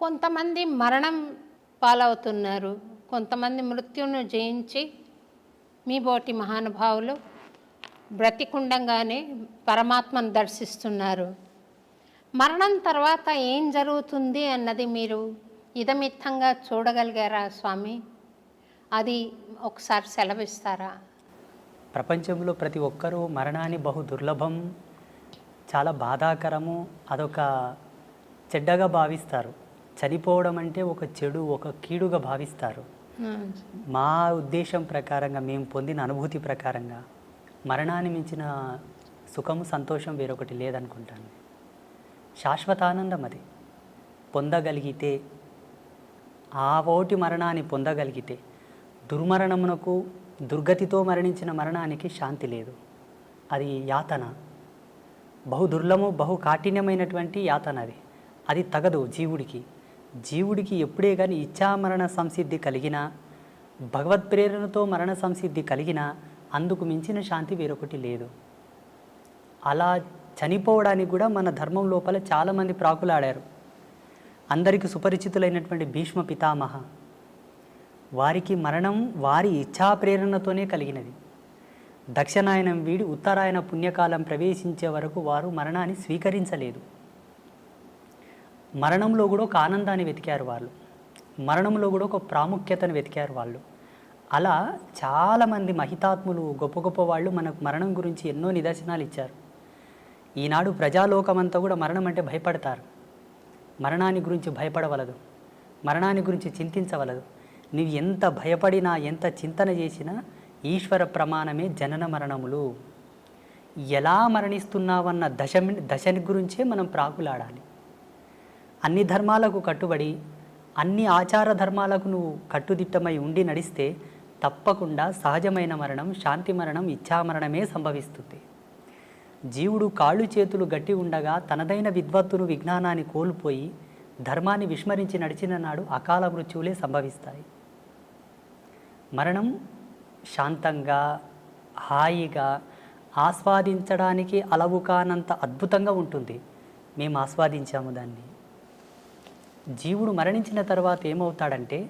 కొంతమంది మరణం పాలవుతున్నారు. కొంతమంది మృత్యును జయించి మీ బోటి మహానుభావులు బ్రతికుండంగానే పరమాత్మను దర్శిస్తున్నారు. మరణం తర్వాత ఏం జరుగుతుంది అన్నది మీరు ఇదమిత్తంగా చూడగలిగారా స్వామి? అది ఒకసారి సెలవిస్తారా? ప్రపంచంలో ప్రతి ఒక్కరూ మరణాన్ని బహు దుర్లభం చాలా బాధాకరము అదొక చెడ్డగా భావిస్తారు. చనిపోవడం అంటే ఒక చెడు ఒక కీడుగా భావిస్తారు. మా ఉద్దేశం ప్రకారంగా మేము పొందిన అనుభూతి ప్రకారంగా మరణాన్ని మించిన సుఖము సంతోషం వేరొకటి లేదనుకుంటాను. శాశ్వతానందం అది. పొందగలిగితే ఆ ఓటి మరణాన్ని పొందగలిగితే దుర్మరణమునకు దుర్గతితో మరణించిన మరణానికి శాంతి లేదు. అది యాతన. బహు దుర్లము బహు కాఠిన్యమైనటువంటి యాతన అది. అది తగదు జీవుడికి. జీవుడికి ఎప్పుడే కానీ ఇచ్చామరణ సంసిద్ధి కలిగినా భగవత్ ప్రేరణతో మరణ సంసిద్ధి కలిగినా అందుకు మించిన శాంతి వేరొకటి లేదు. అలా చనిపోవడానికి కూడా మన ధర్మం లోపల చాలామంది ప్రాకులాడారు. అందరికీ సుపరిచితులైనటువంటి భీష్మ పితామహ. వారికి మరణం వారి ఇచ్ఛా ప్రేరణతోనే కలిగినది. దక్షిణాయనం వీడి ఉత్తరాయణ పుణ్యకాలం ప్రవేశించే వరకు వారు మరణాన్ని స్వీకరించలేదు. మరణంలో కూడా ఒక ఆనందాన్ని వెతికారు వాళ్ళు. మరణంలో కూడా ఒక ప్రాముఖ్యతను వెతికారు వాళ్ళు. అలా చాలామంది మహితాత్ములు గొప్ప గొప్ప వాళ్ళు మనకు మరణం గురించి ఎన్నో నిదర్శనాలు ఇచ్చారు. ఈనాడు ప్రజాలోకమంతా కూడా మరణం అంటే భయపడతారు. మరణాన్ని గురించి భయపడవలదు. మరణాన్ని గురించి చింతించవలదు. నువ్వు ఎంత భయపడినా ఎంత చింతన చేసినా ఈశ్వర ప్రమాణమే జనన మరణములు. ఎలా మరణిస్తున్నావన్న దశ దశని గురించే మనం ప్రాకులాడాలి. అన్ని ధర్మాలకు కట్టుబడి అన్ని ఆచార ధర్మాలకు నువ్వు కట్టుదిట్టమై ఉండి నడిస్తే తప్పకుండా సహజమైన మరణం శాంతి మరణం ఇచ్ఛామరణమే సంభవిస్తుంది. జీవుడు కాళ్ళు చేతులు గట్టి ఉండగా తనదైన విద్వత్తును విజ్ఞానాన్ని కోల్పోయి ధర్మాన్ని విస్మరించి నడిచిన నాడు అకాల మృత్యువులే సంభవిస్తాయి. మరణం శాంతంగా హాయిగా ఆస్వాదించడానికి అలవు కానంత అద్భుతంగా ఉంటుంది. మేము ఆస్వాదించాము దాన్ని. జీవుడు మరణించిన తర్వాత ఏమవుతాడంటే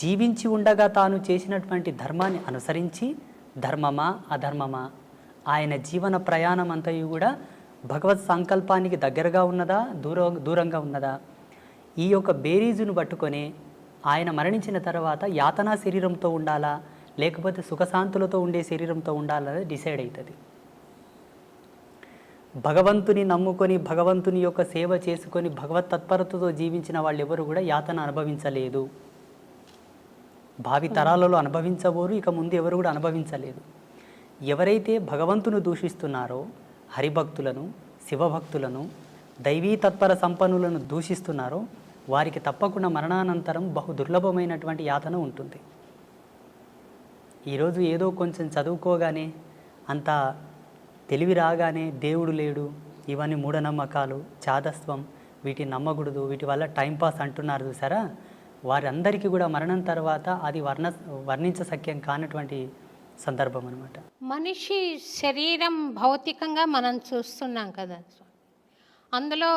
జీవించి ఉండగా తాను చేసినటువంటి ధర్మాన్ని అనుసరించి ధర్మమా అధర్మమా ఆయన జీవన ప్రయాణం అంతయు కూడా భగవత్ సంకల్పానికి దగ్గరగా ఉన్నదా దూర దూరంగా ఉన్నదా? ఈ యొక్క బేరీజును పట్టుకొని ఆయన మరణించిన తర్వాత యాతనా శరీరంతో ఉండాలా? లేకపోతే సుఖశాంతులతో ఉండే శరీరంతో ఉండాలా డిసైడ్ అవుతుంది భగవంతుని నమ్ముకొని భగవంతుని యొక్క సేవ చేసుకొని భగవత్ తత్పరతతో జీవించిన వాళ్ళు ఎవరు కూడా యాతన అనుభవించలేదు. భావి తరాలలో అనుభవించబోరు ఇక ముందు ఎవరు కూడా అనుభవించలేదు. ఎవరైతే భగవంతును దూషిస్తున్నారో హరిభక్తులను శివభక్తులను దైవీ తత్పర సంపన్నులను దూషిస్తున్నారో వారికి తప్పకుండా మరణానంతరం బహు దుర్లభమైనటువంటి యాతన ఉంటుంది. ఈరోజు ఏదో కొంచెం చదువుకోగానే అంత తెలివి రాగానే దేవుడు లేడు. ఇవన్నీ మూఢనమ్మకాలు చాదస్వం వీటిని నమ్మకూడదు వీటి వల్ల టైంపాస్ అంటున్నారు చూసారా? వారందరికీ కూడా మరణం తర్వాత అది వర్ణ వర్ణించసఖ్యం కానటువంటి సందర్భం అనమాట మనిషి శరీరం భౌతికంగా మనం చూస్తున్నాం కదా అందులో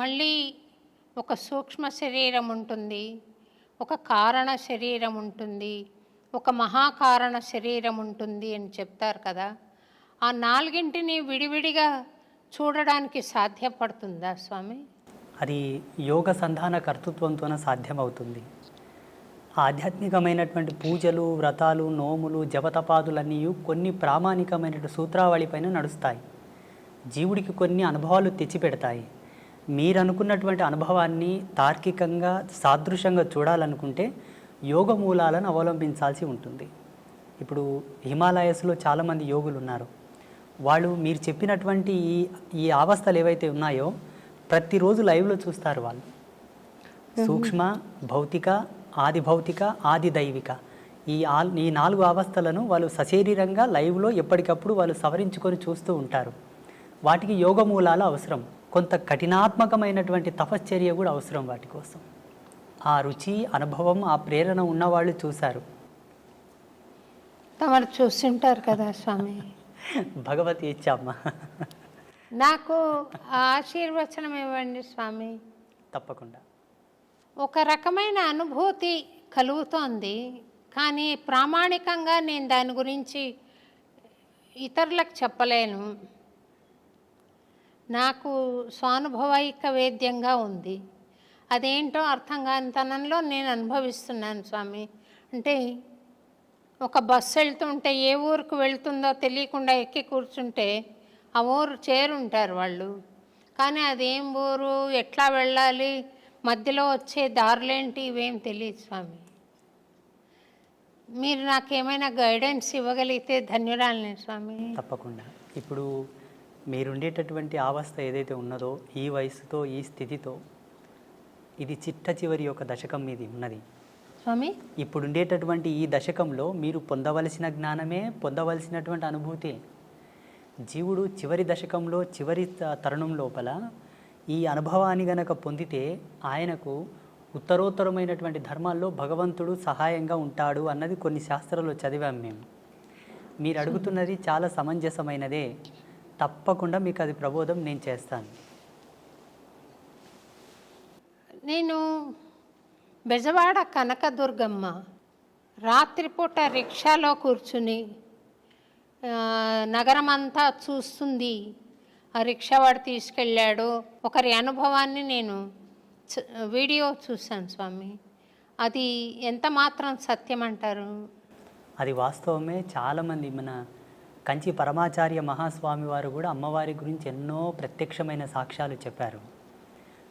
మళ్ళీ ఒక సూక్ష్మ శరీరం ఉంటుంది ఒక కారణ శరీరం ఉంటుంది ఒక మహాకారణ శరీరం ఉంటుంది అని చెప్తారు కదా. ఆ నాలుగింటిని విడివిడిగా చూడడానికి సాధ్యపడుతుందా స్వామి? అది యోగ సంధాన కర్తృత్వంతోన సాధ్యమవుతుంది. ఆధ్యాత్మికమైనటువంటి పూజలు వ్రతాలు నోములు జపతపాదులన్నీ కొన్ని ప్రామాణికమైన సూత్రావళి పైన నడుస్తాయి. జీవుడికి కొన్ని అనుభవాలు తెచ్చిపెడతాయి. మీరు అనుకున్నటువంటి అనుభవాన్ని తార్కికంగా సాదృశ్యంగా చూడాలనుకుంటే యోగ మూలాలను అవలంబించాల్సి ఉంటుంది. ఇప్పుడు హిమాలయస్లో చాలామంది యోగులు ఉన్నారు వాళ్ళు మీరు చెప్పినటువంటి ఈ ఈ అవస్థలు ఏవైతే ఉన్నాయో ప్రతిరోజు లైవ్లో చూస్తారు వాళ్ళు. సూక్ష్మ భౌతిక ఆది భౌతిక ఆది దైవిక. ఈ ఈ నాలుగు అవస్థలను వాళ్ళు సశరీరంగా లైవ్లో ఎప్పటికప్పుడు వాళ్ళు సవరించుకొని చూస్తూ ఉంటారు. వాటికి యోగ మూలాలు అవసరం. కొంత కఠినాత్మకమైనటువంటి తపశ్చర్య కూడా అవసరం వాటి కోసం. ఆ రుచి అనుభవం ఆ ప్రేరణ ఉన్నవాళ్ళు చూశారు. తమరు చూస్తుంటారు కదా స్వామి. భగవతి ఇచ్చామ్మ నాకు ఆశీర్వచనం ఇవ్వండి స్వామి. తప్పకుండా. ఒక రకమైన అనుభూతి కలుగుతోంది. కానీ ప్రామాణికంగా నేను దాని గురించి ఇతరులకు చెప్పలేను. నాకు స్వానుభవైక వేద్యంగా ఉంది. అదేంటో అర్థం కాని తనంలో నేను అనుభవిస్తున్నాను స్వామి. అంటే ఒక బస్సు వెళ్తుంటే ఏ ఊరికి వెళ్తుందో తెలియకుండా ఎక్కి కూర్చుంటే ఆ ఊరు చేరుంటారు వాళ్ళు. కానీ అదేం ఊరు ఎట్లా వెళ్ళాలి మధ్యలో వచ్చే దారులేంటి ఇవేం తెలియదు స్వామి. మీరు నాకేమైనా గైడెన్స్ ఇవ్వగలిగితే ధన్యురాలని స్వామి. తప్పకుండా. ఇప్పుడు మీరుండేటటువంటి అవస్థ ఏదైతే ఉన్నదో ఈ వయసుతో ఈ స్థితితో ఇది చిట్ట చివరి యొక్క దశకం మీది ఉన్నది. స్వామి? ఇప్పుడు ఉండేటటువంటి ఈ దశకంలో మీరు పొందవలసిన జ్ఞానమే పొందవలసినటువంటి అనుభూతి. జీవుడు చివరి దశకంలో చివరి తరుణం లోపల ఈ అనుభవాన్ని గనక పొందితే ఆయనకు ఉత్తరోత్తరమైనటువంటి ధర్మాల్లో భగవంతుడు సహాయంగా ఉంటాడు అన్నది కొన్ని శాస్త్రాల్లో చదివాం మేము. మీరు అడుగుతున్నది చాలా సమంజసమైనదే. తప్పకుండా మీకు అది ప్రబోధం నేను చేస్తాను. నేను బెజవాడ కనకదుర్గమ్మ రాత్రిపూట రిక్షాలో కూర్చుని నగరమంతా చూస్తుంది. ఆ రిక్షావాడు తీసుకెళ్ళాడు. ఒకరి అనుభవాన్ని నేను వీడియో చూశాను స్వామి. అది ఎంత మాత్రం సత్యం అంటారు? అది వాస్తవమే. చాలామంది మన కంచి పరమాచార్య మహాస్వామి వారు కూడా అమ్మవారి గురించి ఎన్నో ప్రత్యక్షమైన సాక్ష్యాలు చెప్పారు.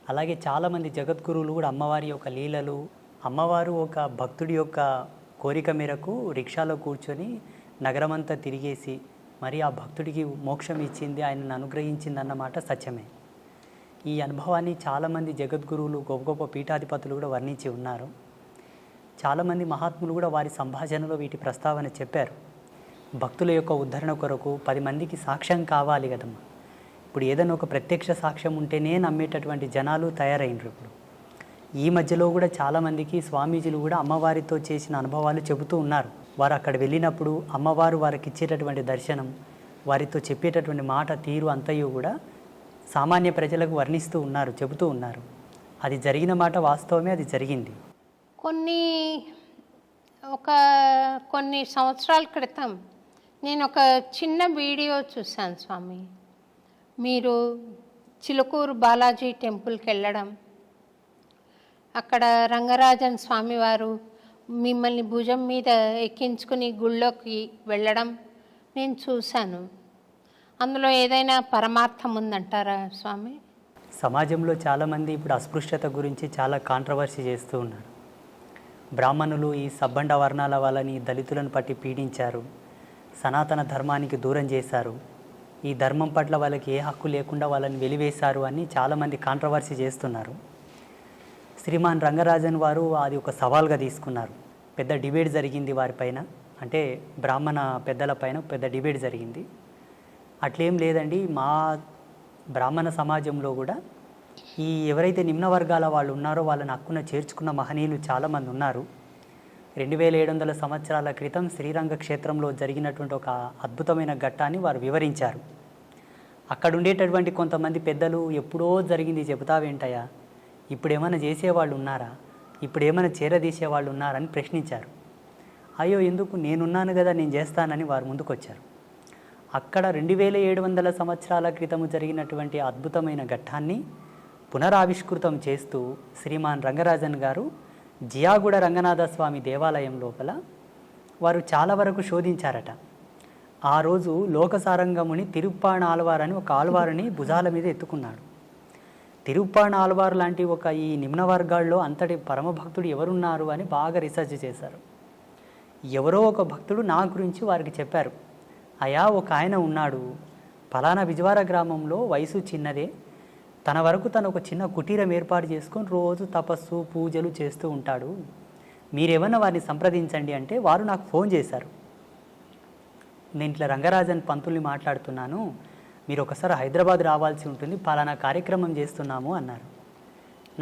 అలాగే చాలామంది జగద్గురువులు కూడా అమ్మవారి యొక్క లీలలు అమ్మవారు ఒక భక్తుడి యొక్క కోరిక మేరకు రిక్షాలో కూర్చొని నగరమంతా తిరిగేసి మరి ఆ భక్తుడికి మోక్షం ఇచ్చింది ఆయనను అనుగ్రహించింది అన్నమాట సత్యమే. ఈ అనుభవాన్ని చాలామంది జగద్గురువులు గొప్ప గొప్ప పీఠాధిపతులు కూడా వర్ణించి ఉన్నారు. చాలామంది మహాత్ములు కూడా వారి సంభాషణలో వీటి ప్రస్తావన చెప్పారు. భక్తుల యొక్క ఉద్ధరణ కొరకు పది మందికి సాక్ష్యం కావాలి కదమ్మా. ఇప్పుడు ఏదైనా ఒక ప్రత్యక్ష సాక్ష్యం ఉంటేనే నమ్మేటటువంటి జనాలు తయారైనరు ఇప్పుడు. ఈ మధ్యలో కూడా చాలామందికి స్వామీజీలు కూడా అమ్మవారితో చేసిన అనుభవాలు చెబుతూ ఉన్నారు. వారు అక్కడ వెళ్ళినప్పుడు అమ్మవారు వారికి ఇచ్చేటటువంటి దర్శనం వారితో చెప్పేటటువంటి మాట తీరు అంతయు కూడా సామాన్య ప్రజలకు వర్ణిస్తూ ఉన్నారు చెబుతూ ఉన్నారు. అది జరిగిన మాట వాస్తవమే అది జరిగింది. కొన్ని ఒక కొన్ని సంవత్సరాల క్రితం నేను ఒక చిన్న వీడియో చూశాను స్వామి. మీరు చిలుకూరు బాలాజీ టెంపుల్కి వెళ్ళడం అక్కడ రంగరాజన్ స్వామివారు మిమ్మల్ని భుజం మీద ఎక్కించుకుని గుళ్ళోకి వెళ్ళడం నేను చూశాను. అందులో ఏదైనా పరమార్థం ఉందంటారా స్వామి? సమాజంలో చాలామంది ఇప్పుడు అస్పృశ్యత గురించి చాలా కాంట్రవర్సీ చేస్తూ ఉన్నారు. బ్రాహ్మణులు ఈ సబ్బండ వర్ణాల వాళ్ళని దళితులను పట్టి పీడించారు సనాతన ధర్మానికి దూరం చేశారు ఈ ధర్మం పట్ల వాళ్ళకి ఏ హక్కు లేకుండా వాళ్ళని వెలివేశారు అని చాలామంది కాంట్రవర్సీ చేస్తున్నారు. శ్రీమాన్ రంగరాజన్ వారు అది ఒక సవాల్గా తీసుకున్నారు. పెద్ద డిబేట్ జరిగింది వారిపైన అంటే బ్రాహ్మణ పెద్దలపైన పెద్ద డిబేట్ జరిగింది. అట్లేం లేదండి మా బ్రాహ్మణ సమాజంలో కూడా ఈ ఎవరైతే నిమ్న వర్గాల వాళ్ళు ఉన్నారో వాళ్ళని హక్కున చేర్చుకున్న మహనీయులు చాలామంది ఉన్నారు. రెండు వేల ఏడు వందల సంవత్సరాల క్రితం శ్రీరంగ క్షేత్రంలో జరిగినటువంటి ఒక అద్భుతమైన ఘట్టాన్ని వారు వివరించారు. అక్కడ ఉండేటటువంటి కొంతమంది పెద్దలు ఎప్పుడో జరిగింది చెబుతావేంటయ్యా? ఇప్పుడు ఏమైనా చేసేవాళ్ళు ఉన్నారా ఇప్పుడు ఏమైనా చేరదీసేవాళ్ళు ఉన్నారని ప్రశ్నించారు. అయ్యో ఎందుకు? నేనున్నాను కదా నేను చేస్తానని వారు ముందుకొచ్చారు. అక్కడ రెండు వేల ఏడు వందల సంవత్సరాల క్రితము జరిగినటువంటి అద్భుతమైన ఘట్టాన్ని పునరావిష్కృతం చేస్తూ శ్రీమాన్ రంగరాజన్ గారు జియాగూడ రంగనాథ స్వామి దేవాలయం లోపల వారు చాలా వరకు శోధించారట. ఆ రోజు లోకసారంగముని తిరుప్పాణ ఆల్వార్ అని ఒక ఆల్వారుని భుజాల మీద ఎత్తుకున్నాడు. తిరుప్పాణ ఆల్వార్ లాంటి ఒక ఈ నిమ్న వర్గాల్లో అంతటి పరమభక్తుడు ఎవరున్నారు అని బాగా రీసెర్చ్ చేశారు. ఎవరో ఒక భక్తుడు నా గురించి వారికి చెప్పారు. అయా ఒక ఆయన ఉన్నాడు. ఫలానా బిజవార గ్రామంలో వయసు చిన్నదే. తన వరకు తను ఒక చిన్న కుటీరం ఏర్పాటు చేసుకొని రోజు తపస్సు పూజలు చేస్తూ ఉంటాడు. మీరేమన్నా వారిని సంప్రదించండి అంటే వారు నాకు ఫోన్ చేశారు. నేను ఇట్లా రంగరాజన్ పంతుల్ని మాట్లాడుతున్నాను. మీరు ఒకసారి హైదరాబాద్ రావాల్సి ఉంటుంది. పలానా కార్యక్రమం చేస్తున్నాము అన్నారు.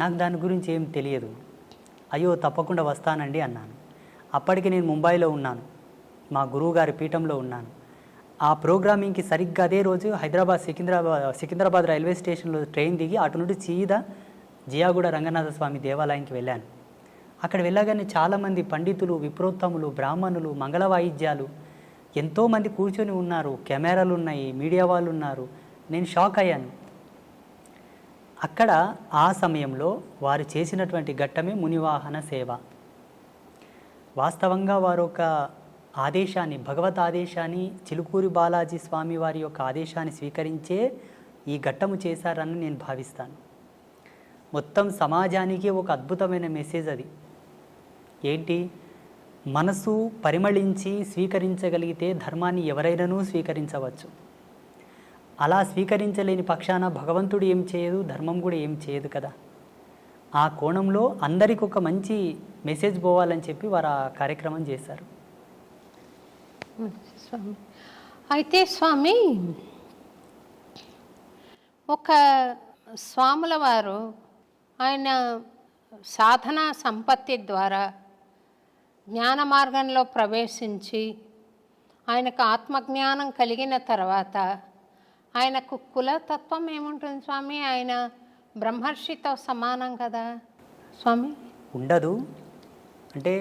నాకు దాని గురించి ఏం తెలియదు. అయ్యో తప్పకుండా వస్తానండి అన్నాను. అప్పటికి నేను ముంబైలో ఉన్నాను. మా గురువుగారి పీఠంలో ఉన్నాను. ఆ ప్రోగ్రామింగ్కి సరిగ్గా అదే రోజు హైదరాబాద్ సికింద్రాబాద్ సికింద్రాబాద్ రైల్వే స్టేషన్లో ట్రైన్ దిగి అటు నుండి సీదా జియాగూడ రంగనాథ స్వామి దేవాలయానికి వెళ్ళాను. అక్కడ వెళ్ళగానే చాలామంది పండితులు విప్రోత్తములు బ్రాహ్మణులు మంగళ వాయిద్యాలు ఎంతోమంది కూర్చొని ఉన్నారు. కెమెరాలు ఉన్నాయి మీడియా వాళ్ళు ఉన్నారు. నేను షాక్ అయ్యాను. అక్కడ ఆ సమయంలో వారు చేసినటువంటి ఘట్టమే మునివాహన సేవ. వాస్తవంగా వారు ఒక ఆదేశాన్ని భగవత్ ఆదేశాన్ని చిలుకూరి బాలాజీ స్వామి వారి యొక్క ఆదేశాన్ని స్వీకరించే ఈ ఘట్టము చేశారని నేను భావిస్తాను. మొత్తం సమాజానికి ఒక అద్భుతమైన మెసేజ్ అది. ఏంటి? మనసు పరిమళించి స్వీకరించగలిగితే ధర్మాన్ని ఎవరైనానూ స్వీకరించవచ్చు. అలా స్వీకరించలేని పక్షాన భగవంతుడు ఏం చేయదు ధర్మం కూడా ఏం చేయదు కదా. ఆ కోణంలో అందరికి ఒక మంచి మెసేజ్ పోవాలని చెప్పి వారు ఆ కార్యక్రమం చేశారు. స్వామి అయితే స్వామి ఒక స్వాముల వారు ఆయన సాధన సంపత్తి ద్వారా జ్ఞాన మార్గంలో ప్రవేశించి ఆయనకు ఆత్మజ్ఞానం కలిగిన తర్వాత ఆయనకు కులతత్వం ఏముంటుంది స్వామి? ఆయన బ్రహ్మర్షితో సమానం కదా స్వామి? ఉండదు. అంటే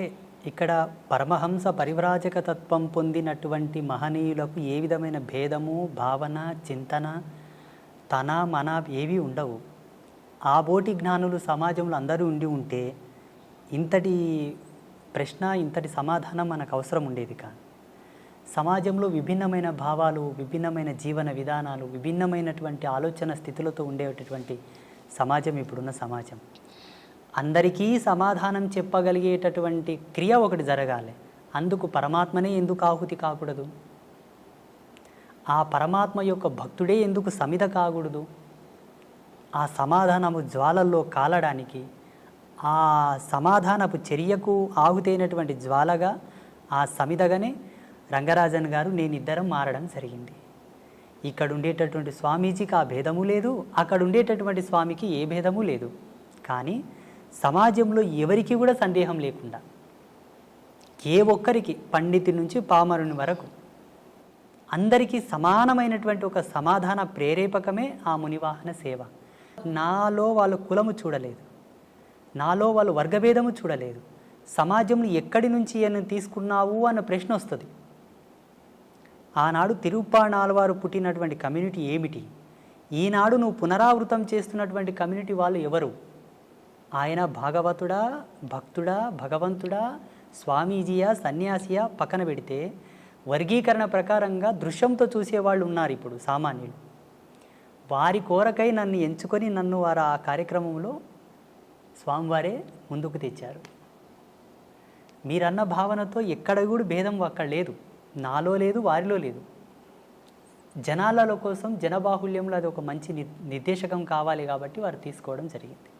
ఇక్కడ పరమహంస పరివ్రాజక తత్వం పొందినటువంటి మహనీయులకు ఏ విధమైన భేదము భావన చింతన తన మన ఏవి ఉండవు. ఆ బోటి జ్ఞానులు సమాజంలో అందరూ ఉండి ఉంటే ఇంతటి ప్రశ్న ఇంతటి సమాధానం మనకు అవసరం ఉండేది కాదు. సమాజంలో విభిన్నమైన భావాలు విభిన్నమైన జీవన విధానాలు విభిన్నమైనటువంటి ఆలోచన స్థితులతో ఉండేటటువంటి సమాజం ఇప్పుడున్న సమాజం. అందరికీ సమాధానం చెప్పగలిగేటటువంటి క్రియ ఒకటి జరగాలి. అందుకు పరమాత్మనే ఎందుకు ఆహుతి కాకూడదు? ఆ పరమాత్మ యొక్క భక్తుడే ఎందుకు సమిత కాకూడదు? ఆ సమాధానము జ్వాలల్లో కాలడానికి ఆ సమాధానపు చర్యకు ఆహుతైనటువంటి జ్వాలగా ఆ సమితగానే రంగరాజన్ గారు నేనిద్దరం మారడం జరిగింది. ఇక్కడ ఉండేటటువంటి స్వామీజీకి ఆ భేదము లేదు అక్కడ ఉండేటటువంటి స్వామికి ఏ భేదము లేదు. కానీ సమాజంలో ఎవరికి కూడా సందేహం లేకుండా ఏ ఒక్కరికి పండితు నుంచి పామరుని వరకు అందరికీ సమానమైనటువంటి ఒక సమాధాన ప్రేరేపకమే ఆ మునివాహన సేవ. నాలో వాళ్ళు కులము చూడలేదు. నాలో వాళ్ళు వర్గభేదము చూడలేదు. సమాజంలో ఎక్కడి నుంచి అని తీసుకున్నావు అన్న ప్రశ్న వస్తుంది. ఆనాడు తిరుప్పాణాలవారు పుట్టినటువంటి కమ్యూనిటీ ఏమిటి? ఈనాడు నువ్వు పునరావృతం చేస్తున్నటువంటి కమ్యూనిటీ వాళ్ళు ఎవరు? ఆయన భాగవతుడా భక్తుడా భగవంతుడా స్వామీజీయా సన్యాసియా పక్కన పెడితే వర్గీకరణ ప్రకారంగా దృశ్యంతో చూసేవాళ్ళు ఉన్నారు ఇప్పుడు సామాన్యులు. వారి కోరకై నన్ను ఎంచుకొని నన్ను వారు ఆ కార్యక్రమంలో స్వామివారే ముందుకు తెచ్చారు. మీరన్న భావనతో ఎక్కడ కూడా భేదం అక్కడ లేదు. నాలో లేదు వారిలో లేదు. జనాలలో కోసం జనబాహుల్యంలో అది ఒక మంచి ని- నిర్దేశకం కావాలి కాబట్టి వారు తీసుకోవడం జరిగింది.